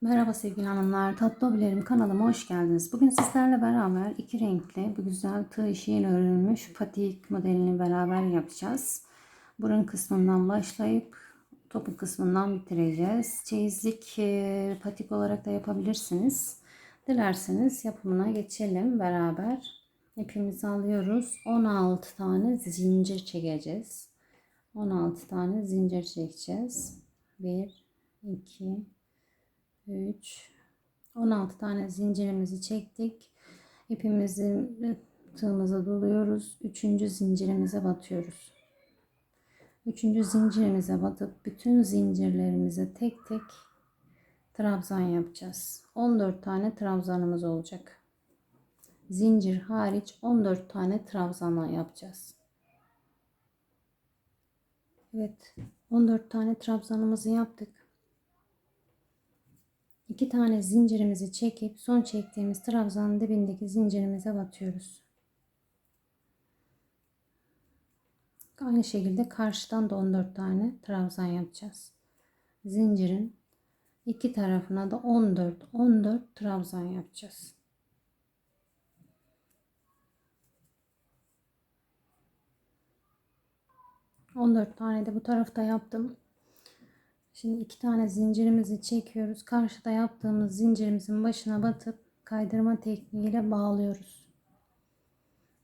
Merhaba sevgili hanımlar, Tatlı Hobilerim kanalıma hoş geldiniz. Bugün sizlerle beraber iki renkli bu güzel tığ işiyle örülmüş patik modelini beraber yapacağız. Burun kısmından başlayıp topuk kısmından bitireceğiz. Çeyizlik e, patik olarak da yapabilirsiniz. Dilerseniz yapımına geçelim beraber. İpimizi alıyoruz. 16 tane zincir çekeceğiz. 16 tane zincir çekeceğiz. 1 2 3 16 tane zincirimizi çektik. İpimizi tığımıza doluyoruz. Üçüncü zincirimize batıyoruz. Üçüncü zincirimize batıp bütün zincirlerimize tek tek trabzan yapacağız. 14 tane trabzanımız olacak. Zincir hariç 14 tane trabzanla yapacağız. Evet 14 tane trabzanımızı yaptık. İki tane zincirimizi çekip son çektiğimiz trabzanın dibindeki zincirimize batıyoruz. Aynı şekilde karşıdan da 14 tane trabzan yapacağız. Zincirin iki tarafına da 14 14 trabzan yapacağız. On dört tane de bu tarafta yaptım. Şimdi iki tane zincirimizi çekiyoruz. Karşıda yaptığımız zincirimizin başına batıp kaydırma tekniğiyle bağlıyoruz.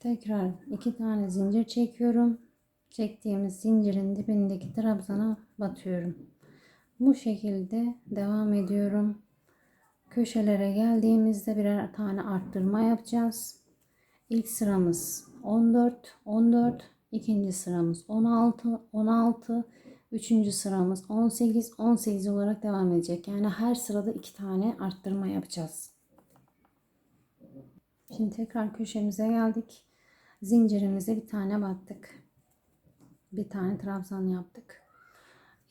Tekrar iki tane zincir çekiyorum. Çektiğimiz zincirin dibindeki trabzana batıyorum. Bu şekilde devam ediyorum. Köşelere geldiğimizde birer tane arttırma yapacağız. İlk sıramız 14, 14, ikinci sıramız 16, 16, Üçüncü sıramız 18, 18 olarak devam edecek. Yani her sırada iki tane arttırma yapacağız. Şimdi tekrar köşemize geldik. Zincirimize bir tane battık. Bir tane trabzan yaptık.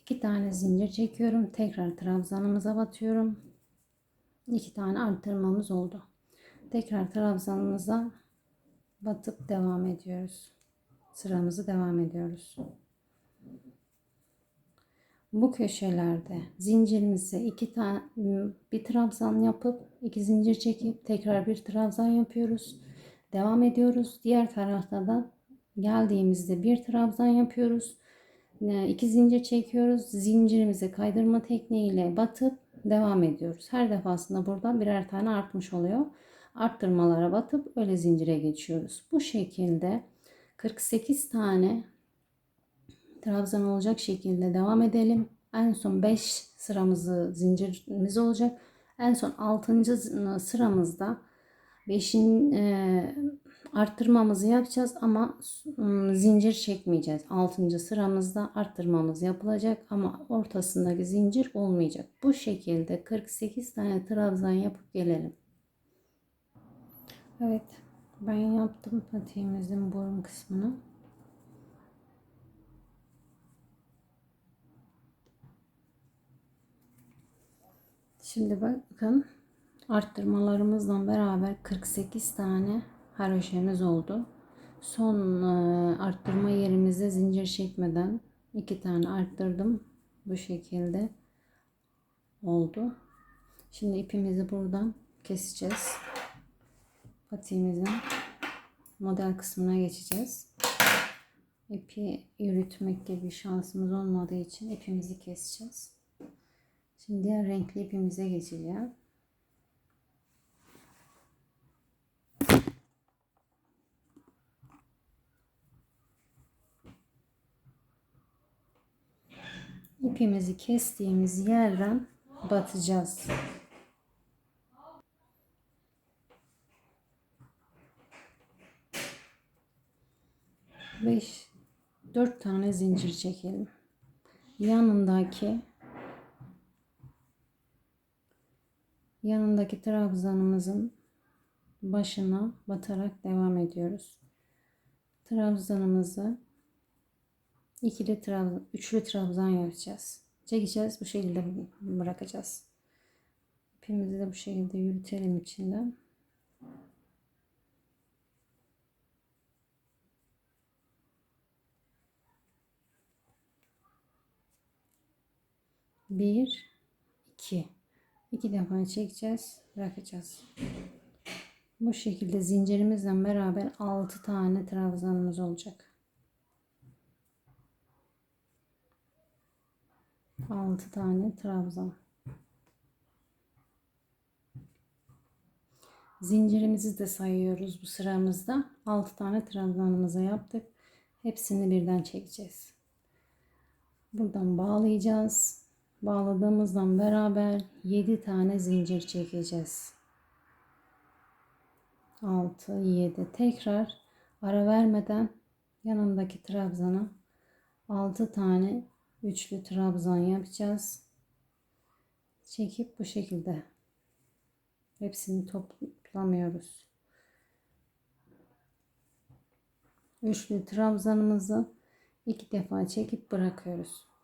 İki tane zincir çekiyorum. Tekrar trabzanımıza batıyorum. İki tane arttırmamız oldu. Tekrar trabzanımıza batıp devam ediyoruz. Sıramızı devam ediyoruz bu köşelerde zincirimize iki tane bir trabzan yapıp iki zincir çekip tekrar bir trabzan yapıyoruz. Devam ediyoruz. Diğer tarafta da geldiğimizde bir trabzan yapıyoruz. iki zincir çekiyoruz. Zincirimize kaydırma tekniğiyle batıp devam ediyoruz. Her defasında buradan birer tane artmış oluyor. Arttırmalara batıp öyle zincire geçiyoruz. Bu şekilde 48 tane trabzan olacak şekilde devam edelim. En son 5 sıramızı zincirimiz olacak. En son 6. sıramızda 5'in e, arttırmamızı yapacağız ama zincir çekmeyeceğiz. 6. sıramızda arttırmamız yapılacak ama ortasındaki zincir olmayacak. Bu şekilde 48 tane trabzan yapıp gelelim. Evet ben yaptım patiğimizin burun kısmını. Şimdi bakın arttırmalarımızla beraber 48 tane haroşemiz oldu. Son e, arttırma yerimizde zincir çekmeden iki tane arttırdım. Bu şekilde oldu. Şimdi ipimizi buradan keseceğiz. Patiğimizin model kısmına geçeceğiz. İpi yürütmek gibi şansımız olmadığı için ipimizi keseceğiz. Şimdi diğer renkli ipimize geçeceğim. İpimizi kestiğimiz yerden batacağız. Beş, dört tane zincir çekelim. Yanındaki yanındaki trabzanımızın başına batarak devam ediyoruz. Trabzanımızı ikili trabzan, üçlü trabzan yapacağız. Çekeceğiz bu şekilde bırakacağız. İpimizi de bu şekilde yürütelim içinden. Bir, iki. defa çekeceğiz, bırakacağız. Bu şekilde zincirimizle beraber 6 tane trabzanımız olacak. 6 tane trabzan. Zincirimizi de sayıyoruz bu sıramızda. 6 tane trabzanımızı yaptık. Hepsini birden çekeceğiz. Buradan bağlayacağız. Bağladığımızdan beraber 7 tane zincir çekeceğiz. 6 7 tekrar ara vermeden yanındaki trabzana 6 tane üçlü trabzan yapacağız. Çekip bu şekilde hepsini toplamıyoruz. Üçlü trabzanımızı iki defa çekip bırakıyoruz.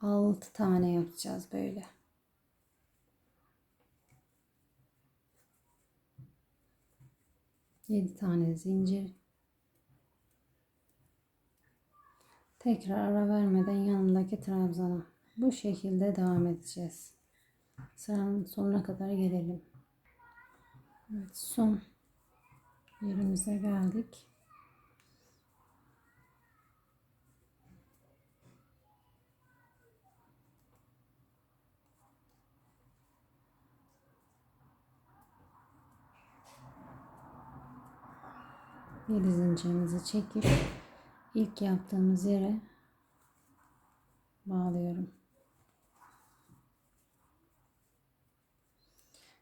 Altı tane yapacağız böyle. Yedi tane zincir. Tekrar ara vermeden yanındaki trabzana. Bu şekilde devam edeceğiz. Sıranın sonuna kadar gelelim. Evet, son yerimize geldik. Yedi zincirimizi çekip ilk yaptığımız yere bağlıyorum.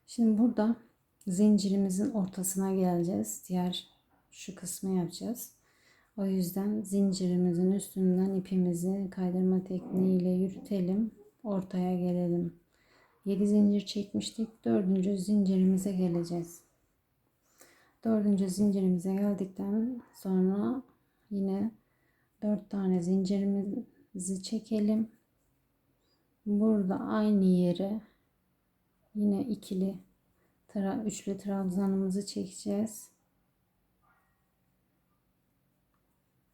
Şimdi burada zincirimizin ortasına geleceğiz. Diğer şu kısmı yapacağız. O yüzden zincirimizin üstünden ipimizi kaydırma tekniğiyle yürütelim. Ortaya gelelim. 7 zincir çekmiştik. Dördüncü zincirimize geleceğiz. Dördüncü zincirimize geldikten sonra yine dört tane zincirimizi çekelim. Burada aynı yere yine ikili tra üçlü trabzanımızı çekeceğiz.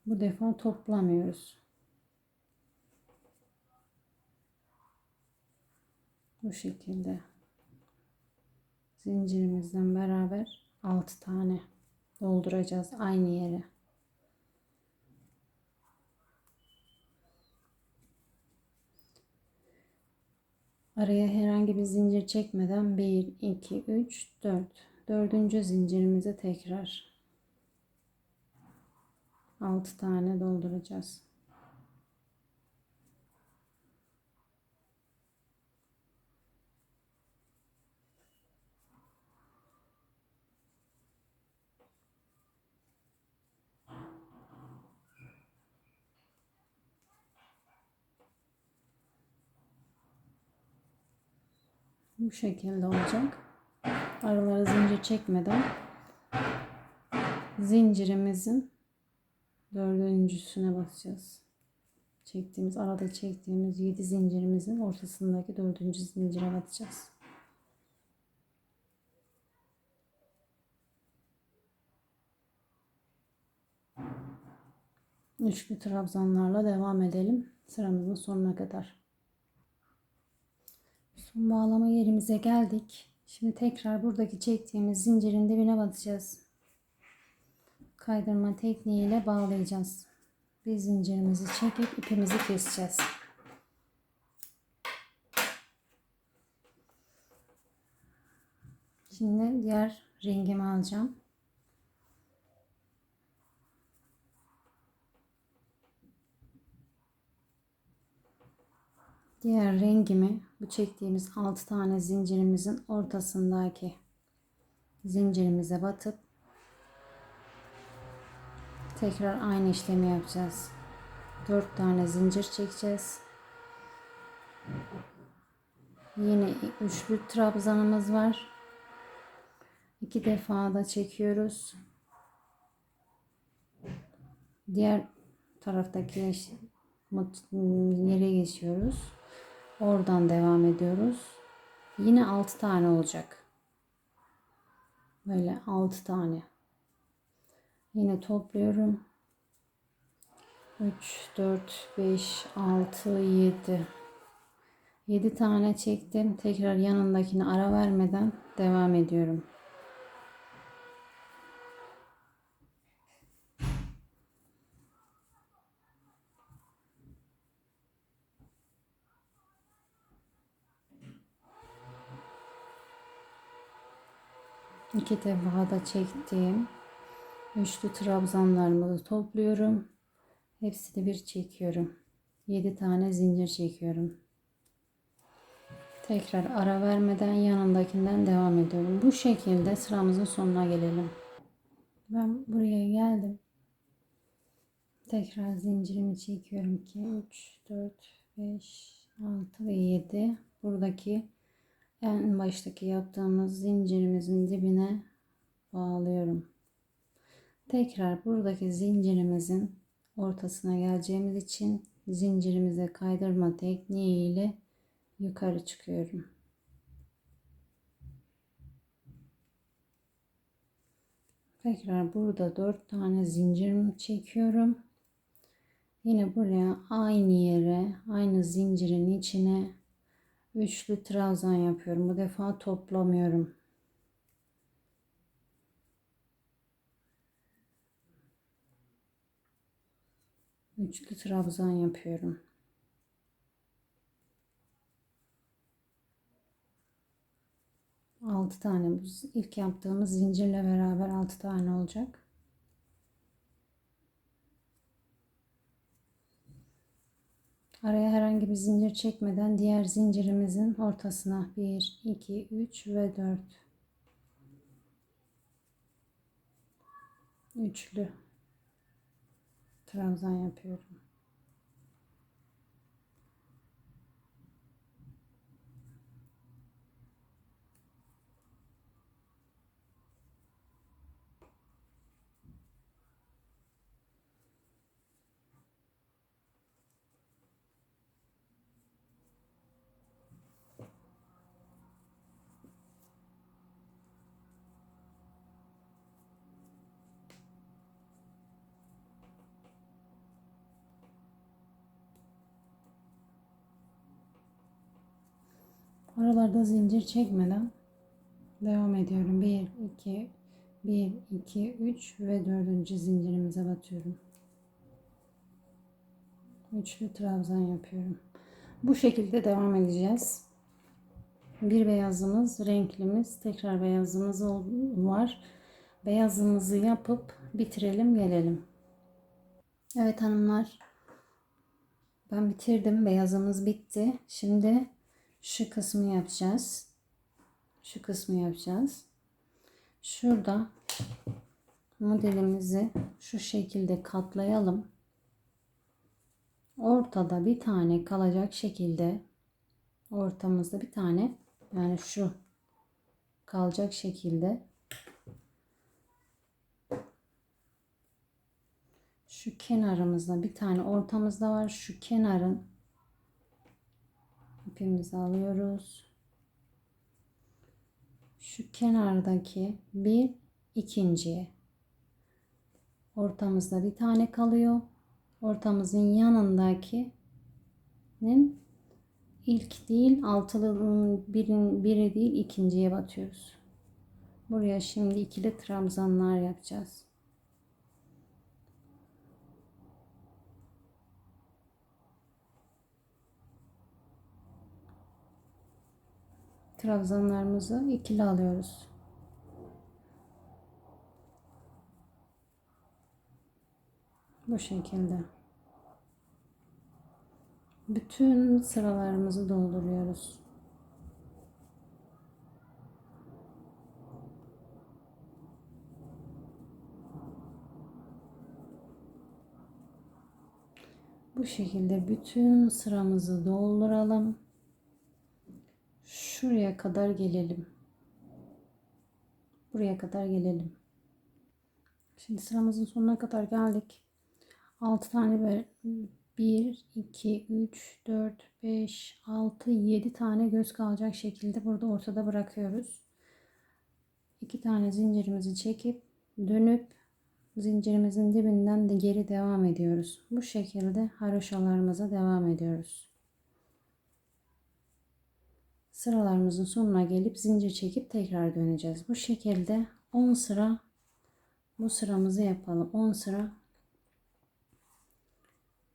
Bu defa toplamıyoruz. Bu şekilde zincirimizden beraber 6 tane dolduracağız aynı yere. Araya herhangi bir zincir çekmeden 1, 2, 3, 4. Dördüncü zincirimize tekrar 6 tane dolduracağız. Bu şekilde olacak. Aralara zincir çekmeden zincirimizin dördüncüsüne basacağız. Çektiğimiz arada çektiğimiz 7 zincirimizin ortasındaki dördüncü zincire batacağız. Üçlü trabzanlarla devam edelim sıramızın sonuna kadar. Son bağlama yerimize geldik. Şimdi tekrar buradaki çektiğimiz zincirin dibine batacağız. Kaydırma tekniğiyle bağlayacağız. Bir zincirimizi çekip ipimizi keseceğiz. Şimdi diğer rengimi alacağım. Diğer rengimi bu çektiğimiz 6 tane zincirimizin ortasındaki zincirimize batıp tekrar aynı işlemi yapacağız. 4 tane zincir çekeceğiz. Yine üçlü trabzanımız var. İki defa da çekiyoruz. Diğer taraftaki yere geçiyoruz. Oradan devam ediyoruz. Yine 6 tane olacak. Böyle 6 tane. Yine topluyorum. 3, 4, 5, 6, 7. 7 tane çektim. Tekrar yanındakini ara vermeden devam ediyorum. İki defa da çektiğim üçlü trabzanlarımı topluyorum. Hepsini bir çekiyorum. 7 tane zincir çekiyorum. Tekrar ara vermeden yanındakinden devam ediyorum. Bu şekilde sıramızın sonuna gelelim. Ben buraya geldim. Tekrar zincirimi çekiyorum. 2, 3, 4, 5, 6 ve 7. Buradaki en baştaki yaptığımız zincirimizin dibine bağlıyorum. Tekrar buradaki zincirimizin ortasına geleceğimiz için zincirimize kaydırma tekniğiyle yukarı çıkıyorum. Tekrar burada dört tane zincirimi çekiyorum. Yine buraya aynı yere, aynı zincirin içine üçlü trabzan yapıyorum. Bu defa toplamıyorum. Üçlü trabzan yapıyorum. Altı tane bu ilk yaptığımız zincirle beraber altı tane olacak. Araya herhangi bir zincir çekmeden diğer zincirimizin ortasına 1, 2, 3 ve 4 üçlü trabzan yapıyorum. Aralarda zincir çekmeden devam ediyorum. 1, 2, 1, 2, 3 ve 4. zincirimize batıyorum. Üçlü trabzan yapıyorum. Bu şekilde devam edeceğiz. Bir beyazımız, renklimiz, tekrar beyazımız var. Beyazımızı yapıp bitirelim, gelelim. Evet hanımlar. Ben bitirdim. Beyazımız bitti. Şimdi şu kısmı yapacağız. Şu kısmı yapacağız. Şurada modelimizi şu şekilde katlayalım. Ortada bir tane kalacak şekilde ortamızda bir tane yani şu kalacak şekilde şu kenarımızda bir tane ortamızda var. Şu kenarın ipimizi alıyoruz. Şu kenardaki bir ikinciye ortamızda bir tane kalıyor. Ortamızın yanındakinin ilk değil altılının birin, biri değil ikinciye batıyoruz. Buraya şimdi ikili trabzanlar yapacağız. Trabzanlarımızı ikili alıyoruz. Bu şekilde. Bütün sıralarımızı dolduruyoruz. Bu şekilde bütün sıramızı dolduralım şuraya kadar gelelim. Buraya kadar gelelim. Şimdi sıramızın sonuna kadar geldik. 6 tane böyle 1, 2, 3, 4, 5, 6, 7 tane göz kalacak şekilde burada ortada bırakıyoruz. 2 tane zincirimizi çekip dönüp zincirimizin dibinden de geri devam ediyoruz. Bu şekilde haroşalarımıza devam ediyoruz. Sıralarımızın sonuna gelip zincir çekip tekrar döneceğiz. Bu şekilde 10 sıra bu sıramızı yapalım. 10 sıra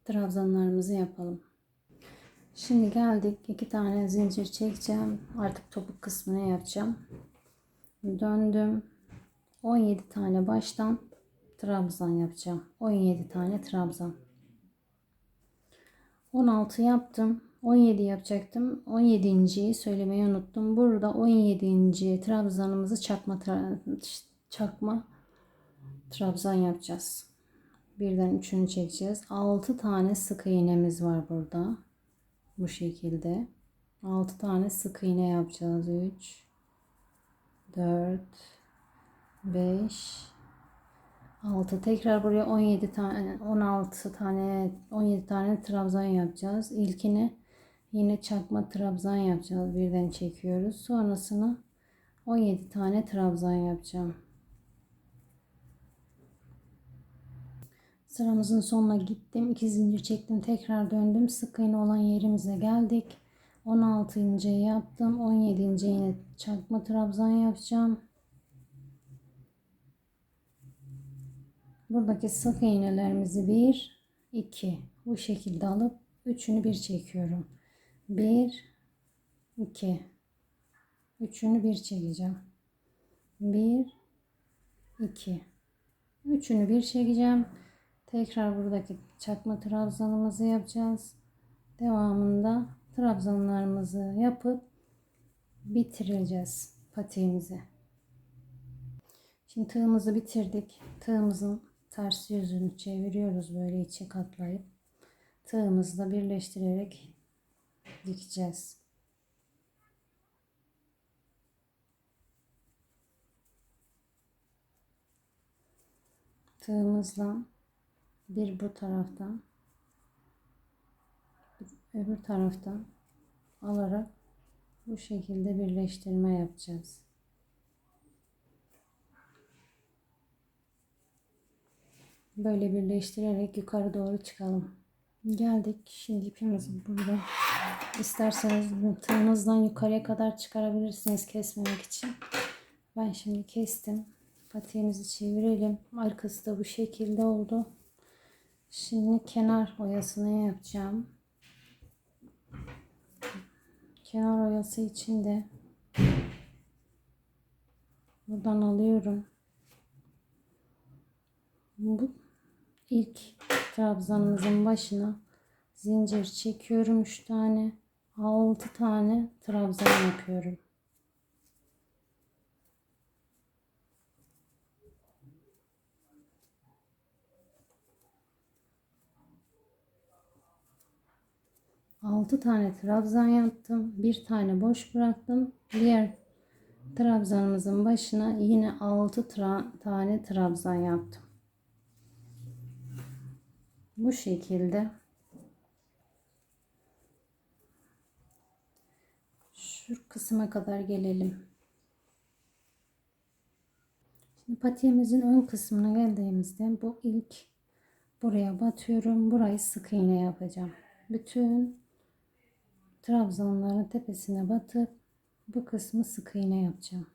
trabzanlarımızı yapalım. Şimdi geldik. iki tane zincir çekeceğim. Artık topuk kısmını yapacağım. Döndüm. 17 tane baştan trabzan yapacağım. 17 tane trabzan. 16 yaptım. 17 yapacaktım. 17.yi söylemeyi unuttum. Burada 17. trabzanımızı çakma tra- çakma trabzan yapacağız. Birden üçünü çekeceğiz. 6 tane sık iğnemiz var burada. Bu şekilde. 6 tane sık iğne yapacağız. 3 4 5 6 tekrar buraya 17 tane 16 tane 17 tane trabzan yapacağız. İlkini yine çakma trabzan yapacağız. Birden çekiyoruz. Sonrasını 17 tane trabzan yapacağım. Sıramızın sonuna gittim. 2 zincir çektim. Tekrar döndüm. Sık iğne olan yerimize geldik. 16. yaptım. 17. yine çakma trabzan yapacağım. Buradaki sık iğnelerimizi 1 2 bu şekilde alıp üçünü bir çekiyorum. 1 2 üçünü bir çekeceğim. 1 2 üçünü bir çekeceğim. Tekrar buradaki çakma trabzanımızı yapacağız. Devamında trabzanlarımızı yapıp bitireceğiz patiğimizi. Şimdi tığımızı bitirdik. Tığımızın ters yüzünü çeviriyoruz böyle içe katlayıp tığımızla birleştirerek dikeceğiz. Tığımızla bir bu taraftan öbür taraftan alarak bu şekilde birleştirme yapacağız. Böyle birleştirerek yukarı doğru çıkalım. Geldik. Şimdi ipimizi burada isterseniz tığınızdan yukarıya kadar çıkarabilirsiniz kesmemek için. Ben şimdi kestim. Patiğimizi çevirelim. Arkası da bu şekilde oldu. Şimdi kenar oyasını yapacağım. Kenar oyası için de buradan alıyorum. Bu ilk trabzanımızın başına zincir çekiyorum 3 tane 6 tane trabzan yapıyorum. Altı tane trabzan yaptım. Bir tane boş bıraktım. Diğer trabzanımızın başına yine altı tra tane trabzan yaptım. Bu şekilde şu kısma kadar gelelim. Şimdi patiğimizin ön kısmına geldiğimizde bu ilk buraya batıyorum. Burayı sık iğne yapacağım. Bütün trabzanların tepesine batıp bu kısmı sık iğne yapacağım.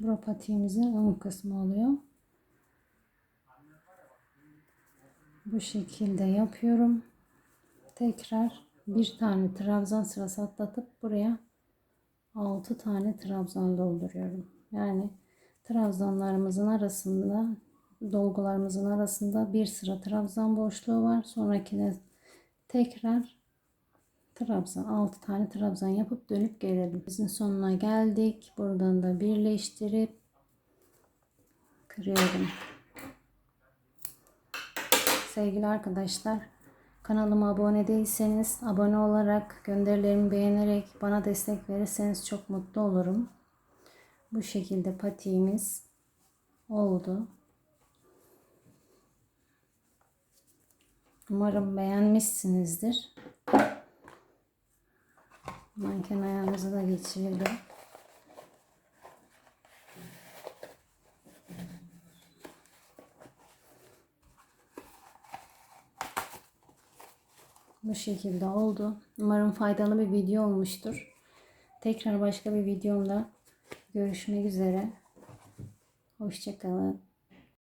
Bura patiğimizin ön kısmı oluyor. Bu şekilde yapıyorum. Tekrar bir tane trabzan sırası atlatıp buraya 6 tane trabzan dolduruyorum. Yani trabzanlarımızın arasında dolgularımızın arasında bir sıra trabzan boşluğu var. Sonrakine tekrar trabzan 6 tane trabzan yapıp dönüp gelelim. Bizim sonuna geldik. Buradan da birleştirip kırıyorum. Sevgili arkadaşlar kanalıma abone değilseniz abone olarak gönderilerimi beğenerek bana destek verirseniz çok mutlu olurum. Bu şekilde patiğimiz oldu. Umarım beğenmişsinizdir. Manken ayağımızı da geçirelim. Bu şekilde oldu. Umarım faydalı bir video olmuştur. Tekrar başka bir videomda görüşmek üzere. Hoşçakalın.